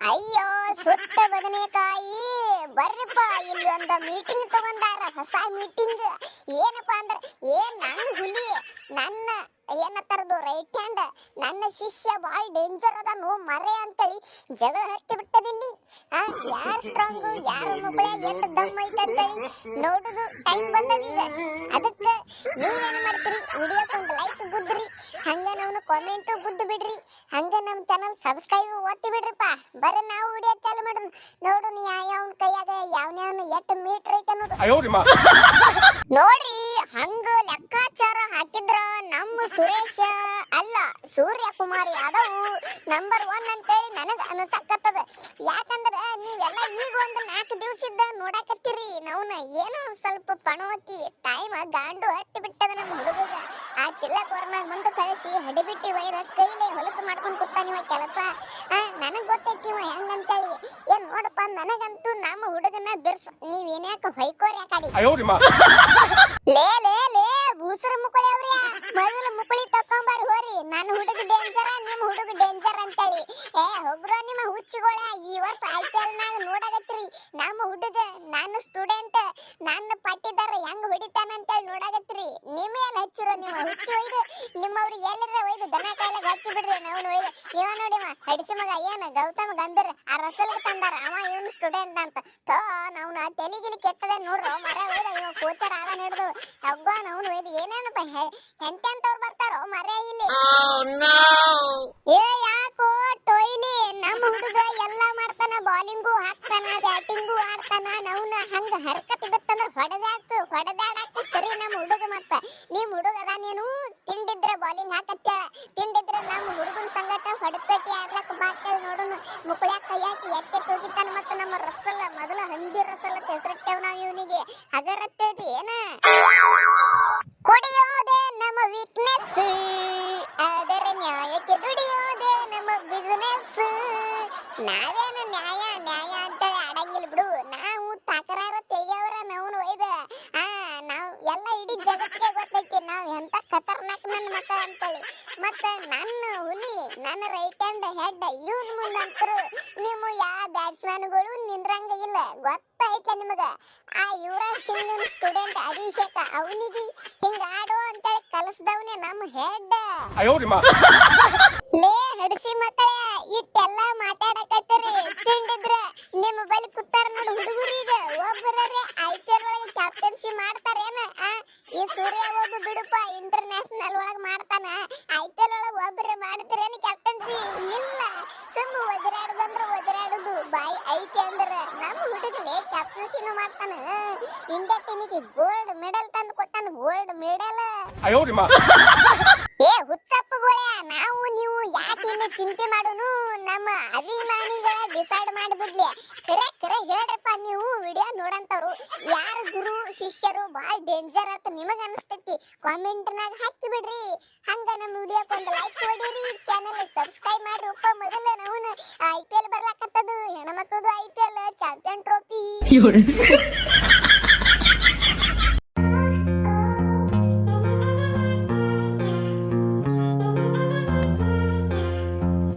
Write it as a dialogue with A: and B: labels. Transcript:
A: ಅಯ್ಯೋ ಸುಟ್ಟ ಬದನೆಕಾಯಿ ಬರ್ರಿಪ್ಪ ಇಲ್ಲಿ ಒಂದು ಮೀಟಿಂಗ್ ತಗೊಂಡಾರ ಹೊಸ ಮೀಟಿಂಗ್ ಏನಪ್ಪಾ ಅಂದ್ರೆ ಏನ್ ನನ್ನ ಹುಲಿ ನನ್ನ ಏನತ್ತಾರದು ರೈಟ್ ಹ್ಯಾಂಡ್ ನನ್ನ ಶಿಷ್ಯ ಭಾಳ ಡೇಂಜರ್ ಅದ ನೋ ಮರೆ ಅಂತೇಳಿ ಜಗಳ ಹತ್ತಿ ಬಿಟ್ಟದಿಲ್ಲಿ ಆ ಯಾರು ಸ್ಟ್ರಾಂಗ್ ಯಾರು ಮಗಳ ಎಷ್ಟು ದಮ್ ಐತೆ ಅಂತೇಳಿ ನೋಡುದು. ಟೈಮ್ ಬಂದದೀಗ ಅದಕ್ಕೆ ನೀವೇನು ಮಾಡ್ತೀರಿ? ವಿಡಿಯೋ ಒಂದು ಲೈಕ್ ಗುದ್ರಿ. ಹಂಗೆ ನಾವು ಕಾಮೆಂಟು ಗುದ್ದು ಬಿಡ್ರಿ. ಹಂಗೆ ನಮ್ಮ ಚಾನಲ್ ಸಬ್ಸ್ಕ್ರೈಬ್ ಒತ್ತಿ ಬಿಡ್ರಿಪ್ಪ. ಬರೀ ನಾವು ವಿಡಿಯೋ ಚಾಲು ಮಾಡೋಣ. ನೋಡು ನೀ ಯಾವ ಕೈಯಾಗ ಯಾವನ್ಯಾವನು ಎಷ್ಟು ಮೀಟ್ರ್ ಐತೆ ಅನ್ನೋದು. ನೋಡ್ರಿ ಹಂಗ ಲೆಕ್ಕಾಚಾರ ಹಾಕಿದ್ರ ನಮ್ಮ ಸುರೇಶ ಅಲ್ಲ ಸೂರ್ಯ ಕುಮಾರ್ ಯಾದವ್ ನಂಬರ್ ಒನ್ ಅಂತೇಳಿ ನನಗೆ ಅನಿಸಕತ್ತದ. ಯಾಕಂದ್ರೆ ನೀವೆಲ್ಲ ಈಗ ಒಂದು ನಾಲ್ಕು ದಿವಸದ ನೋಡಾಕತ್ತೀರಿ. ನಾವ್ನ ಏನೋ ಸ್ವಲ್ಪ ಪಣವತಿ ಟೈಮ್ ಗಾಂಡು ಹತ್ತಿ ಬಿಟ್ಟದ ನಮ್ಮ ಹುಡುಗಗ. ಆ ತಿಲ್ಲ ಕೋರ್ನಾಗ ಮುಂದೆ ಕಳಿಸಿ ಹಡಿಬಿಟ್ಟಿ ವೈರ ಕೈಲೇ ಹೊಲಸು ಮಾಡ್ಕೊಂಡು ಕೂತಾನಿವ ಕೆಲಸ. ನನಗೆ ಗೊತ್ತೈತಿ ಇವ ಹೆಂಗಂತೇಳಿ. ಏನ್ ನೋಡಪ್ಪ ನನಗಂತೂ ನಮ್ಮ ಹುಡುಗನ ಬಿರ್ಸ್ ನೀವ್ ಏನ್ಯಾಕ ಆ ಕಡೆ. ಲೇ ಲೇ ಲೇ ಬೂಸರ ಮುಕ್ಕಳಿ ಅವ್ರಿ ಮೊದಲು ಮುಕುಳಿ ತಕೊಂಬಾರ ಹೋರಿ. ನನ್ನ ಹುಡುಗ ಡೇಂಜರ್ ನಿಮ್ಮ ಹುಡುಗ ಡೇಂಜರ್ ಅಂತೇಳಿ. ಏ ಹೋಗ್ರೋ ನಿಮ್ಮ ಹುಚ್ಚಿಗೋಳ ಈ ವರ್ಷ ಐ ಪಿ ಎಲ್ ನಾಗ ನೋಡಾಗತ್ರಿ ನಮ್ಮ ಹುಡುಗ ನಾನು ಸ್ಟೂಡೆಂಟ್ ಎಲ್ಲ ಹಚ್ಚಿರೋ ನಿಮ್ಮ ಹುಚ್ಚಿ ಒಯ್ದು ನಿಮ್ಮವ್ರು ಎಲ್ಲರ ಒಯ್ದು ದನ ಕಾಯಿಲೆ ಹಚ್ಚಿ ಬಿಡ್ರಿ ನಾವು ಒಯ್ದು. ಇವ ನೋಡಿವ ಹಡಿಸಿ ಮಗ ಏನ ಗೌತಮ್ ಗಂಭೀರ್ ಆ ರಸಲ್ಗೆ ತಂದಾರ ಅವ ಇವನು ಸ್ಟೂಡೆಂಟ್ ಅಂತ. ತೋ ನಾವು ತೆಲಿಗಿಲಿ ಕೆಟ್ಟದೆ ನೋಡ್ರು ಮರ ಒಯ್ದ ಇವ ಕೋಚರ್ ಆರ ಹಿಡ್ದು ಹಬ್ಬ ನಾವು ಒಯ್ದು ಏನೇನಪ್ಪ ಎಂತೆಂತವ್ರು ಬರ್ತಾರೋ ಮರ ಇಲ್ಲಿ. ಏ ಯಾಕೋ ಟೊಯ್ಲಿ ನಮ್ಮ ಹುಡುಗ ಎಲ್ಲ ಮಾಡ್ತಾನ ಬಾಲಿಂಗು ಹಾಕ್ತಾನ ಬ್ಯಾಟಿಂಗು ಆಡ್ತಾನ ನಾವು ಹಂಗ ಹರ್ಕತ್ ಬಿತ್ತಂದ್ರ ಹೊಡೆದಾಕು ಹೊಡೆದಾಡಾಕು ಸರಿ ನಮ್ಮ ಹುಡುಗ ಮತ್ತ. ನಿಮ್ ಹುಡುಗ ಅದ ನೀನು ತಿಂಡಿದ್ರ ಬಾಲಿಂಗ್ ಹಾಕತ್ತೆ ತಿಂಡಿದ್ರ ನಮ್ಮ ಹುಡುಗನ ಸಂಗಟ ಹೊಡೆಪೇಟಿ ಆಡ್ಲಕ್ ಬಾಕೇಳಿ ನೋಡುನು. ಮುಕ್ಳ್ಯಾಕ ಕೈ ಹಾಕಿ ಎತ್ತೆ ತೂಗಿತಾನ ಮತ್ತ ನಮ್ಮ ರಸಲ್ಲ ಮೊದಲ ಹಂದಿ ರಸಲ್ಲ ಹೆಸರಿಟ್ಟೇವ್ ನಾವು ಇವನಿಗೆ. ಹಗರತ್ತೇತಿ ಏನ? ಕುಡಿಯೋದೆ ನಮ್ಮ ವೀಕ್ನೆಸ್ ಅದರ ನ್ಯಾಯಕ್ಕೆ ದುಡಿಯೋದೆ ನಮ್ಮ ಬಿಸ್ನೆಸ್ ನಾವೇನು ನ್ಯಾಯ ನ್ಯಾಯ ಅಂತೇಳಿ ಆಡಂಗಿಲ್ಲ ಬಿಡು ನಾವು ತಕರಾರ ತೆಗಿಯವ್ರ ನಾವು ಒಯ್ದ ಆ ನಾವು ಎಲ್ಲ ಇಡೀ ಜಗತ್ತಿಗೆ ಗೊತ್ತೈತಿ ನಾವು ಎಂತ ಖತರ್ನಾಕ್ ನನ್ನ ಮಕ್ಕಳ ಅಂತೇಳಿ ಮತ್ತೆ ನನ್ನ ಹುಲಿ ನನ್ನ ರೈಟ್ ಹ್ಯಾಂಡ್ ಹೆಡ್ ಇವ್ರ ಮುಂದಂತರು ನಿಮ್ಮ ಯಾವ ಬ್ಯಾಟ್ಸ್ಮನ್ಗಳು ನಿಂದ್ರಂಗ ಇಲ್ಲ ಗೊತ್ತಾಯ್ತ ನಿಮಗ? ಆ ಯುವರಾಜ್ ಸಿಂಗ್ ಸ್ಟೂಡೆಂಟ್ ಅಭಿಷೇಕ ಅವನಿಗೆ ಹಿಂಗ ಆಡೋ ಅಂತ ಕಲಿಸ್ದವನೇ ನಮ್ಮ ಹೆಡ್ ಲೇ ಹೆಡ್ಸಿ ಮಕ್ಕಳ ಇಟ್ಟೆಲ್ಲ ಮಾತಾಡಕತ್ತರಿ. ತಿಂಡಿದ್ರ ನಿಮ್ಮ ಬಳಿ ಕುತ್ತಾರ ನೋಡಿ ಹುಡುಗರಿಗೆ. ಒಬ್ಬರೇ ಐ ಪಿ ಎಲ್ ಒಳಗೆ ಕ್ಯಾಪ್ಟನ್ಸಿ ಮಾಡ್ತಾರೇನ? ಈ ಸೂರ್ಯ ಹೋಗು ಬಿಡುಪ ಇಂಟರ್ನ್ಯಾಷನಲ್ ಮಾಡ್ತಾನ? ಐ ಪಿ ಎಲ್ ಒಳಗೆ ಒಬ್ಬರೇ ಮಾಡ್ತೀರೇನು ಕ್ಯಾಪ್ಟನ್ಸಿ ಇಲ್ಲ. ಸುಮ್ಮ ಒದರಾಡುದಂದ್ರ ಒದರಾಡುದು. ಬಾಯಿ ಐತಿ ಅಂದ್ರ ನಮ್ಮ ಹುಡುಗಲೇ ಕ್ಯಾಪ್ಟನ್ಸಿನೂ ಮಾಡ್ತಾನ. ಇಂಡಿಯಾ ಟೀಮಿಗೆ ಗೋಲ್ಡ್ ಮೆಡಲ್ ತಂದು ಕೊಟ್ಟಾನ ಗೋಲ್ಡ್ ಮೆಡಲ್ ಡಿಸೈಡ್ ಮಾಡಿಬಿಡ್ಲಿ ಕರೆ ಕರೆ ಹೇಳ್ರಪ್ಪ, ನೀವು ವಿಡಿಯೋ ನೋಡಂತವ್ರು. ಯಾರು ಗುರು, ಶಿಷ್ಯರು, ಭಾಳ ಡೇಂಜರ್ ಅಂತ ನಿಮಗೆ ಅನಿಸ್ತೈತಿ. ಕಾಮೆಂಟ್ನಾಗ ಹಾಕಿ ಬಿಡ್ರಿ. ಹಂಗ ನಮ್ಮ ವಿಡಿಯೋಕ್ಕೆ ಒಂದು ಲೈಕ್ ಹೊಡೀರಿ ಚಾನಲ್ ಸಬ್ಸ್ಕ್ರೈಬ್ ಮಾಡ್ರಿ ಉಪ್ಪ ಮೊದಲು ನಾವು ಐ ಪಿ ಎಲ್ ಬರ್ಲಾಕತ್ತದು. ಹೆಣ್ಮಕ್ಳದು I P L champion trophy